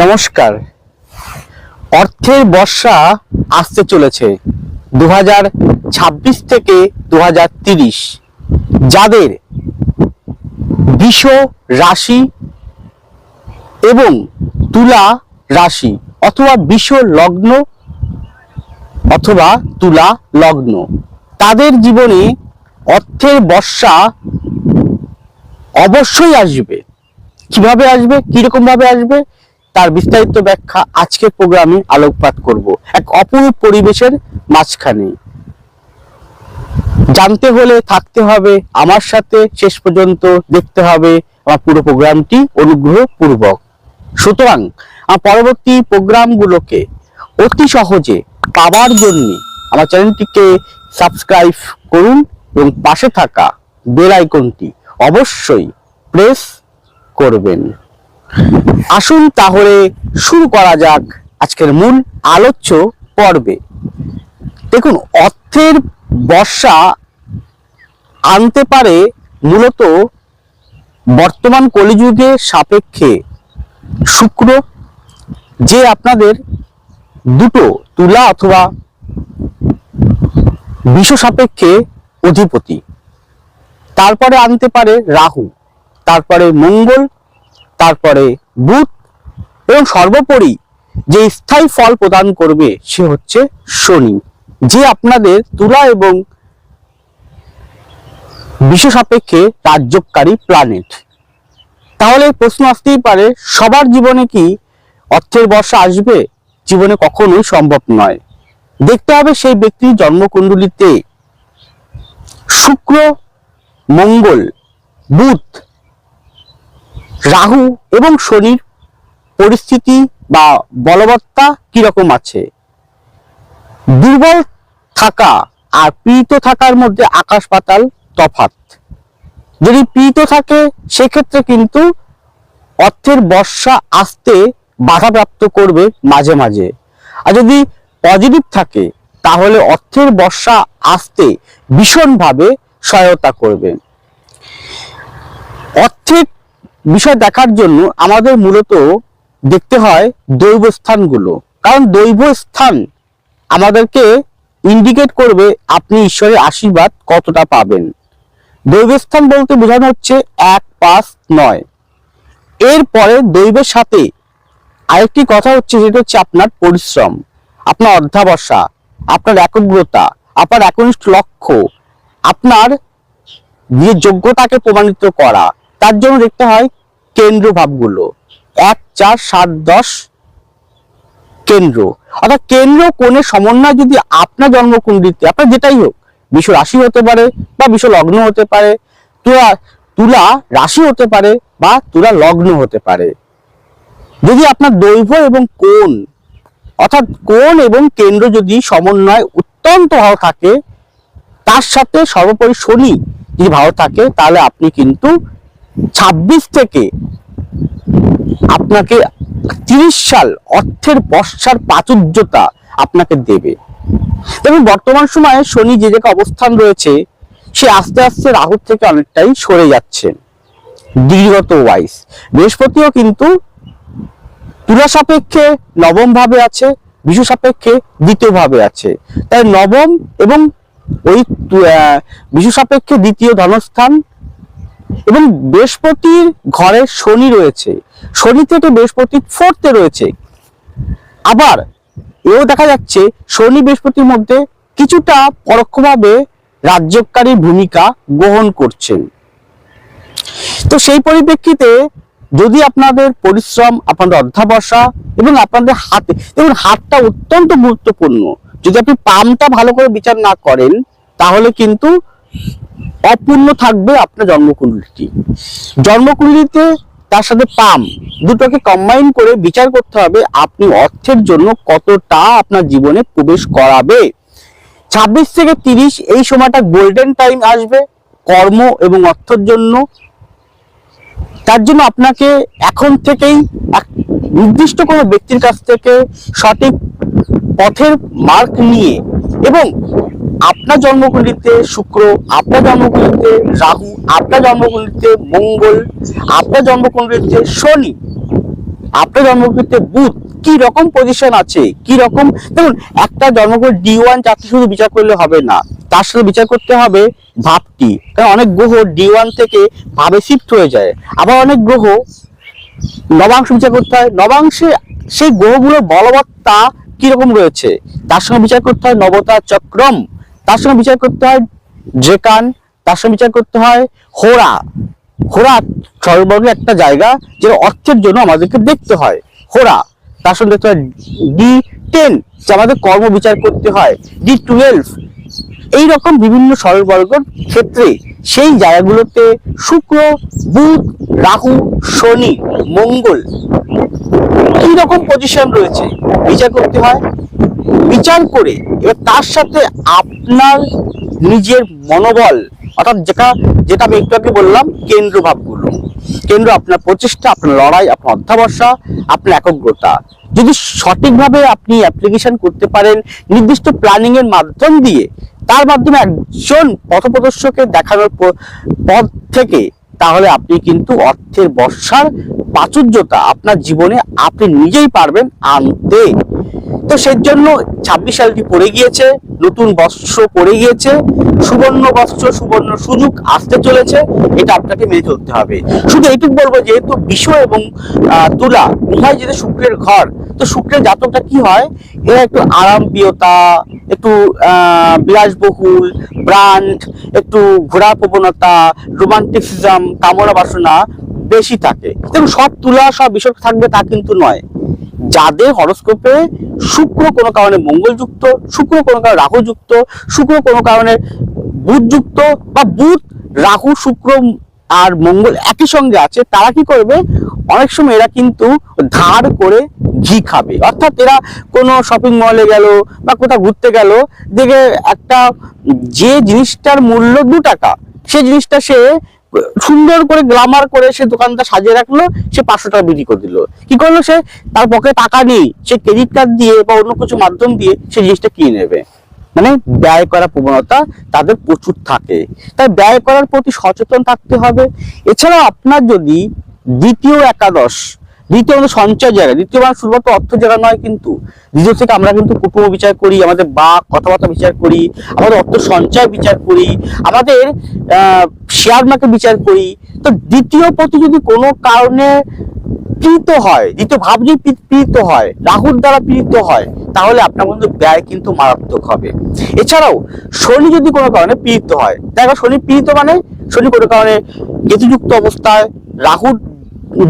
নমস্কার। অর্থের বর্ষা আসতে চলেছে দু থেকে দু যাদের বিষ রাশি এবং তুলা রাশি অথবা বিষ লগ্ন অথবা তুলা লগ্ন, তাদের জীবনে অর্থের বর্ষা অবশ্যই আসবে। কীভাবে আসবে? কীরকম ভাবে আসবে? তার বিস্তারিত ব্যাখ্যা আজকের প্রোগ্রামে আলোকপাত করব। এক অপরূপ পরিবেশের মাঝখানে। জানতে হলে থাকতে হবে, আমার সাথে শেষ পর্যন্ত দেখতে হবে আমার পুরো প্রোগ্রামটি অনুগ্রহ পূর্বক সুতরাং, আমার পরবর্তী প্রোগ্রামগুলোকে অতি সহজে পাওয়ার জন্য আমার চ্যানেলটিকে সাবস্ক্রাইব করুন এবং পাশে থাকা বেল আইকনটি অবশ্যই প্রেস করবেন। আসুন তাহলে শুরু করা যাক আজকের মূল আলোচ্য পর্বে। দেখুন, অর্থের বর্ষা আনতে পারে মূলত বর্তমান কলিযুগে সাপেক্ষে শুক্র, যে আপনাদের দুটো তুলা অথবা বিষ সাপেক্ষে অধিপতি। তারপরে আনতে পারে রাহু, তারপরে মঙ্গল তারপরে বুধ এবং সর্বোপরি যে স্থায়ী ফল প্রদান করবে সে হচ্ছে শনি। যে আপনাদের তুলা এবং বিশ্ব সাপেক্ষে রাজ্যকারী প্ল্যানেট তাহলে প্রশ্ন আসতেই পারে, সবার জীবনে কি অর্থের বর্ষা আসবে? জীবনে কখনোই সম্ভব নয়। দেখতে হবে সেই ব্যক্তির জন্মকুণ্ডলিতে শুক্র, মঙ্গল, বুধ রাহু এবং শনির পরিস্থিতি বা বলবত্তা কীরকম আছে? দুর্বল থাকা আর পীড়িত থাকার মধ্যে আকাশ পাতাল তফাত যদি পীড়িত থাকে, সেক্ষেত্রে কিন্তু অর্থের বর্ষা আসতে বাধাপ্রাপ্ত করবে মাঝে মাঝে। আর যদি পজিটিভ থাকে, তাহলে অর্থের বর্ষা আসতে ভীষণভাবে সহায়তা করবে অর্থের বিষয় দেখার জন্য আমাদের মূলত দেখতে হয় দৈব স্থানগুলো। কারণ দৈব স্থান আমাদেরকে ইন্ডিকেট করবে আপনি ঈশ্বরের আশীর্বাদ কতটা পাবেন। দৈব স্থান বলতে বোঝানো হচ্ছে এক, পাঁচ, নয়। এরপরে দৈবের সাথে আরেকটি কথা হচ্ছে যেটা হচ্ছে আপনার পরিশ্রম, আপনার অধ্যাবসা, আপনার একাগ্রতা, আপনার একনিষ্ঠ লক্ষ্য, আপনার যে যোগ্যতাকে প্রমাণিত করা তার জন্য দেখতে হয় কেন্দ্র ভাবগুলো এক, চার, সাত, দশ কেন্দ্র। অর্থাৎ কেন্দ্র কোণের সমন্বয় যদি আপনার জন্মকুণ্ডলিতে আপনার যেটাই হোক বিশ্ব রাশি হতে পারে বা বিশ্ব লগ্ন হতে পারে, তুলা তুলা রাশি হতে পারে বা তুলা লগ্ন হতে পারে। যদি আপনার দৈর্ঘ্য এবং কোণ, অর্থাৎ কোণ এবং কেন্দ্র যদি সমন্বয় অত্যন্ত ভালো থাকে, তার সাথে সর্বোপরি শনি যদি ভালো থাকে, তাহলে আপনি কিন্তু ছাব্বিশ থেকে আপনাকে তিরিশ সাল অর্থের বর্ষার প্রাচুর্যতা আপনাকে দেবে। দেখুন বর্তমান সময়ে শনি যে জায়গায় অবস্থান রয়েছে, সে আস্তে আস্তে রাহুর থেকে অনেকটাই সরে যাচ্ছে। দীর্ঘত ওয়াইজ বৃহস্পতিও কিন্তু তুলা সাপেক্ষে নবম ভাবে আছে, বিশু সাপেক্ষে দ্বিতীয় ভাবে আছে। তাই নবম এবং ওই বিশু সাপেক্ষে দ্বিতীয় ধনস্থান এবং বৃহস্পতির ঘরে শনি রয়েছে। শনি থেকে বৃহস্পতি ফোর্থে রয়েছে। আবার এও দেখা যাচ্ছে, শনি বৃহস্পতির মধ্যে কিছুটা পরোক্ষভাবে রাজ্যকারী ভূমিকা গ্রহণ করছেন। তো সেই পরিপ্রেক্ষিতে যদি আপনাদের পরিশ্রম, আপনাদের অধ্যাবসা এবং আপনাদের হাতে এবং হাতটা অত্যন্ত গুরুত্বপূর্ণ। যদি আপনি পামটা ভালো করে বিচার না করেন, তাহলে কিন্তু অপূর্ণ থাকবে আপনার জন্মকুণ্ডলিটি জন্মকুণ্ডলিতে তার সাথে পাম দুটোকে কম্বাইন করে বিচার করতে হবে আপনি অর্থের জন্য কতটা আপনার জীবনে প্রবেশ করাবে। ছাব্বিশ থেকে তিরিশ এই সময়টা গোল্ডেন টাইম আসবে কর্ম এবং অর্থের জন্য। তার জন্য আপনাকে এখন থেকেই এক নির্দিষ্ট কোনো ব্যক্তির কাছ থেকে সঠিক পথের মার্ক নিয়ে এবং আপনার জন্মকুণ্ডলিতে শুক্র, আপনার জন্মকুণ্ডলিতে রাহু, আপনার জন্মকুণ্ডলিতে মঙ্গল, আপনার জন্মকুণ্ডলিতে শনি, আপনার জন্মকুণ্ডলিতে বুধ। কি রকম পজিশন আছে? কি রকম? দেখুন, একটা জন্মকুণ্ড ডি ওয়ান চাকরি শুধু বিচার করলে হবে না। তার সাথে বিচার করতে হবে ভাবটি। কারণ অনেক গ্রহ ডি ওয়ান থেকে ভাবে শিফট হয়ে যায়। আবার অনেক গ্রহ নবাংশ বিচার করতে হয়। নবাংশে সেই গ্রহগুলোর বলবত্তা কীরকম রয়েছে? তার সঙ্গে বিচার করতে হয় নবতা চক্রম। তার সঙ্গে বিচার করতে হয় ড্রেকান তার সঙ্গে বিচার করতে হয় হোরা হোরা সর্বর্গে একটা জায়গা যেটা অর্থের জন্য আমাদেরকে দেখতে হয়। হোরা তার সঙ্গে দেখতে হয় ডি টেন, যে আমাদের কর্ম বিচার করতে হয়। ডি টুয়েলভ, এইরকম বিভিন্ন সরলবর্গর ক্ষেত্রে সেই জায়গাগুলোতে শুক্র, বুধ, রাহু, শনি, মঙ্গল এই রকম পজিশন রয়েছে। বিচার করতে হয়। বিচার করে এবার তার সাথে আপনার নিজের মনোবল, অর্থাৎ যেটা যেটা আমি একটু আগে বললাম, কেন্দ্র ভাবগুলো। কেন্দ্র, আপনার প্রচেষ্টা, আপনার লড়াই, আপনার অধ্যাবসা, আপনার একাগ্রতা। যদি সঠিকভাবে আপনি অ্যাপ্লিকেশন করতে পারেন, নির্দিষ্ট প্ল্যানিং এর মাধ্যম দিয়ে, তার মাধ্যমে একজন পথপ্রদর্শকের দেখানোর পথ থেকে, তাহলে আপনি কিন্তু অর্থের বর্ষার প্রাচুর্যতা আপনার জীবনে আপনি নিজেই পারবেন আনতে। তো সেই জন্য ছাব্বিশ সালটি পড়ে গিয়েছে, নতুন বস্ত্র পড়ে গিয়েছে, সুবর্ণ বস্ত্র, সুবর্ণ সুযোগ আসতে চলেছে, এটা আপনাকে মেনে চলতে হবে। শুধু এইটুকু বলব, যেহেতু বিশ্ব এবং তুলা উভয় যেহেতু শুক্রের ঘর, তো শুক্রের জাতকটা কি হয়? এরা একটু আরামপ্রিয়তা, একটু বিলাসবহুল, ব্রান্ড, একটু ঘোরা প্রবণতা রোমান্টিসিজম, কামনা বাসনা বেশি থাকে। দেখুন, সব তুলা, সব বিষয় থাকবে তা কিন্তু নয়। যাদের হরস্কোপে শুক্র কোনো কারণে মঙ্গলযুক্ত, শুক্র কোনো কারণে রাহু যুক্ত শুক্র কোনো কারণে বুধ যুক্ত বা বুধ, রাহু, শুক্র আর মঙ্গল একই সঙ্গে আছে, তারা কি করবে? অনেক সময় এরা কিন্তু ধার করে ঘি খাবে। অর্থাৎ এরা কোনো শপিং মলে গেল বা কোথাও ঘুরতে গেল দেখে একটা যে জিনিসটার মূল্য দু টাকা, সে জিনিসটা সে সুন্দর করে গ্লামার করে সে দোকানটা সাজিয়ে রাখল, সে পাঁচশো টাকা বিক্রি করে দিল। কি করল সে? তার পক্ষে টাকা নেই, সে ক্রেডিট কার্ড দিয়ে বা অন্য কিছু মাধ্যম দিয়ে সে জিনিসটা কিনে নেবে। মানে ব্যয় করার প্রবণতা তাদের প্রচুর থাকে। তাই ব্যয় করার প্রতি সচেতন থাকতে হবে। এছাড়া আপনার যদি দ্বিতীয় একাদশ দ্বিতীয় আমাদের সঞ্চয় জায়গা। দ্বিতীয় মানে শুধুমাত্র অর্থ জায়গা নয় কিন্তু দ্বিতীয় থেকে আমরা কিন্তু কুটুম্ব বিচার করি, আমাদের বা কথাবার্তা বিচার করি, আমাদের অর্থ সঞ্চয় বিচার করি, আমাদের শেয়ার মার্কেট বিচার করি। তো দ্বিতীয় প্রতি যদি কোনো কারণে পীড়িত হয়, দ্বিতীয় ভাব যদি পীড়িত হয়, রাহুর দ্বারা পীড়িত হয়, তাহলে আপনার কিন্তু ব্যয় কিন্তু মারাত্মক হবে। এছাড়াও শনি যদি কোনো কারণে পীড়িত হয়, দেখো শনি পীড়িত মানে শনি কোনো কারণে কেতুযুক্ত অবস্থায়, রাহুর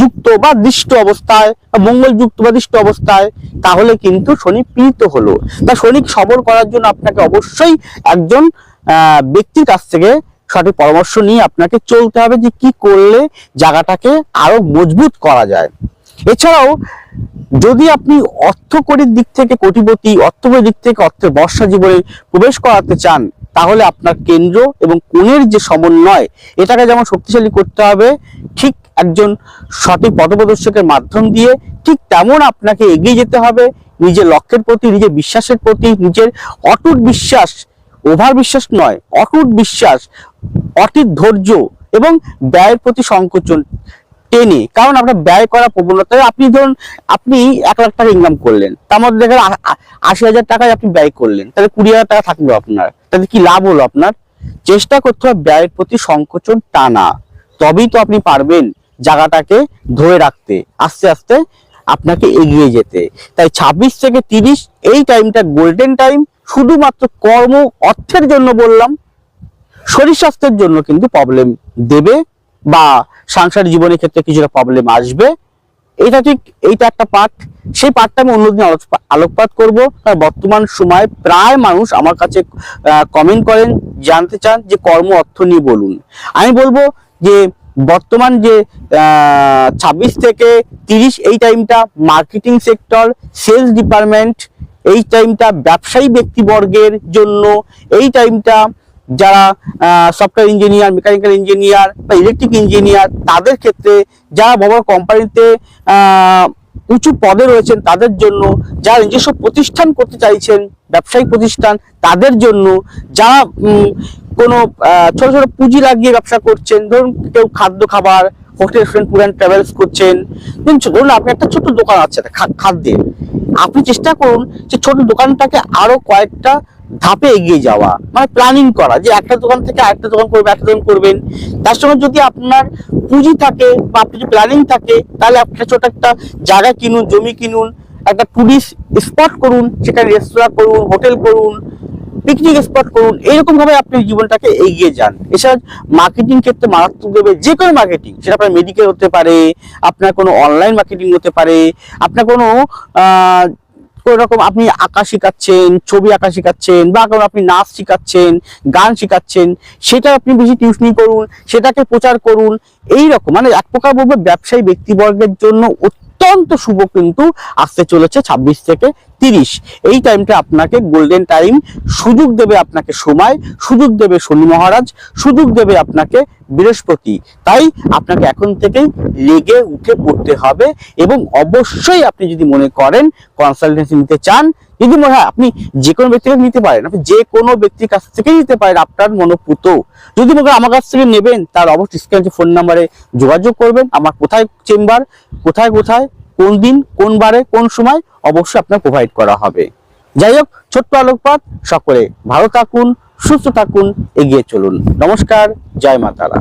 যুক্ত বা দৃষ্ট অবস্থায় মঙ্গল যুক্ত বা দৃষ্ট অবস্থায়, তাহলে কিন্তু শনি পীড়িত হলো। তা শনি সবল করার জন্য আপনাকে অবশ্যই একজন ব্যক্তির কাছ থেকে সঠিক পরামর্শ নিয়ে আপনাকে চলতে হবে যে কি করলে জায়গাটাকে আরও মজবুত করা যায়। এছাড়াও, যদি আপনি অর্থকরীর দিক থেকে কোটিপতি, অর্থকরীর দিক থেকে অর্থের বর্ষা জীবনে প্রবেশ করাতে চান তাহলে আপনার কেন্দ্র এবং কোণের যে সমন্বয়, এটাকে যেমন শক্তিশালী করতে হবে, ঠিক একজন সঠিক পথপ্রদর্শকের মাধ্যম দিয়ে, ঠিক তেমন আপনাকে এগিয়ে যেতে হবে, নিজের লক্ষ্যের প্রতি, নিজের বিশ্বাসের প্রতি, নিজের অটুট বিশ্বাস, ওভার বিশ্বাস নয়, অটুট বিশ্বাস অটিট ধৈর্য এবং ব্যয়ের প্রতি সংকোচন। টেনে কারণ আপনার ব্যয় করা প্রবণতা, আপনি ধরুন, আপনি এক লাখ টাকা ইনকাম করলেন, তার মধ্যে দেখেন আশি হাজার টাকায় আপনি ব্যয় করলেন, তাহলে কুড়ি হাজার টাকা থাকল আপনার। তাহলে কি লাভ হলো আপনার? চেষ্টা করতে হবে ব্যয়ের প্রতি সংকোচন টানা। তবেই তো আপনি পারবেন জায়গাটাকে ধরে রাখতে, আস্তে আস্তে আপনাকে এগিয়ে যেতে। তাই ছাব্বিশ থেকে তিরিশ, এই টাইমটা গোল্ডেন টাইম শুধুমাত্র কর্ম, অর্থের জন্য বললাম, শরীর স্বাস্থ্যের জন্য কিন্তু প্রবলেম দেবে। বা সাংসারিক জীবনের ক্ষেত্রে কিছুটা প্রবলেম আসবে। এটা ঠিক, এইটা একটা পার্ট সেই পার্টটা আমি অন্যদিন আলোকপাত করব। কারণ বর্তমান সময়ে প্রায় মানুষ আমার কাছে কমেন্ট করেন, জানতে চান যে কর্ম অর্থ নিয়ে বলুন। আমি বলব যে বর্তমান যে ছাব্বিশ থেকে তিরিশ এই টাইমটা মার্কেটিং সেক্টর সেলস ডিপার্টমেন্ট এই টাইমটা ব্যবসায়ী ব্যক্তিবর্গের জন্য, এই টাইমটা যারা সফটওয়্যার ইঞ্জিনিয়ার মেকানিক্যাল ইঞ্জিনিয়ার বা ইলেকট্রিক ইঞ্জিনিয়ার তাদের ক্ষেত্রে যারা বড় কোম্পানিতে উঁচু পদে রয়েছেন, তাদের জন্য যারা নিজস্ব প্রতিষ্ঠান করতে চাইছেন, ব্যবসায়িক প্রতিষ্ঠান, তাদের জন্য যারা কোনো ছোট ছোট পুঁজি লাগিয়ে ব্যবসা করছেন, ধরুন কেউ খাদ্য খাবার, হোটেল রেস্টুরেন্ট অ্যান্ড ট্রাভেলস করছেন, ধরুন ছো- ধরুন আপনি একটা ছোট দোকান আছে খাদ্যের। আপনি চেষ্টা করুন যে ছোট দোকানটাকে আরও কয়েকটা ধাপে এগিয়ে যাওয়া মানে প্ল্যানিং করা, যে একটা দোকান থেকে আরেকটা দোকান করবেন একটা দোকান করবেন। তার সঙ্গে যদি আপনার পুঁজি থাকে বা আপনি যদি প্ল্যানিং থাকে, তাহলে আপনি ছোট একটা জায়গা কিনুন, জমি কিনুন, একটা টুরিস্ট স্পট করুন, সেখানে রেস্তোরাঁ করুন হোটেল করুন পিকনিক স্পট করুন এইরকম ভাবে আপনি জীবনটাকে এগিয়ে যান। এছাড়া মার্কেটিং ক্ষেত্রে মারাত্মক দেবে যে কোনো মার্কেটিং সেটা আপনার মেডিকেল হতে পারে, আপনার কোনো অনলাইন মার্কেটিং হতে পারে, আপনার কোনো রকম আপনি আঁকা শেখাচ্ছেন, ছবি আঁকা শেখাচ্ছেন বা কোনো আপনি নাচ শেখাচ্ছেন, গান শেখাচ্ছেন, সেটা আপনি বেশি টিউশনি করুন, সেটাকে প্রচার করুন, এই রকম। মানে এক প্রকার বলব ব্যবসায়ী ব্যক্তিবর্গের জন্য অত্যন্ত শুভ কিন্তু আসতে চলেছে ছাব্বিশ থেকে তিরিশ। এই টাইমটা আপনাকে গোল্ডেন টাইম সুযোগ দেবে আপনাকে সময়, সুযোগ দেবে শনি মহারাজ, সুযোগ দেবে আপনাকে বৃহস্পতি। তাই আপনাকে এখন থেকেই লেগে উঠে পড়তে হবে এবং অবশ্যই আপনি যদি মনে করেন কনসালটেন্সি নিতে চান, যদি মনে হয় আপনি যে কোনো ব্যক্তির নিতে পারেন, আপনি যে কোনো ব্যক্তির কাছ থেকে নিতে পারেন আপনার মনোপুত। যদি মনে আমার কাছ থেকে নেবেন, তার অবশ্যই স্ক্রিনে ফোন নাম্বারে যোগাযোগ করবেন। আমার কোথায় চেম্বার কোথায় কোথায়? কোন দিন, কোন বারে, কোন সময় অবশ্যই আপনার প্রোভাইড করা হবে। যাই হোক, ছোট্ট আলোকপাত, সকলে ভালো থাকুন, সুস্থ থাকুন, এগিয়ে চলুন। নমস্কার, জয় মা তারা।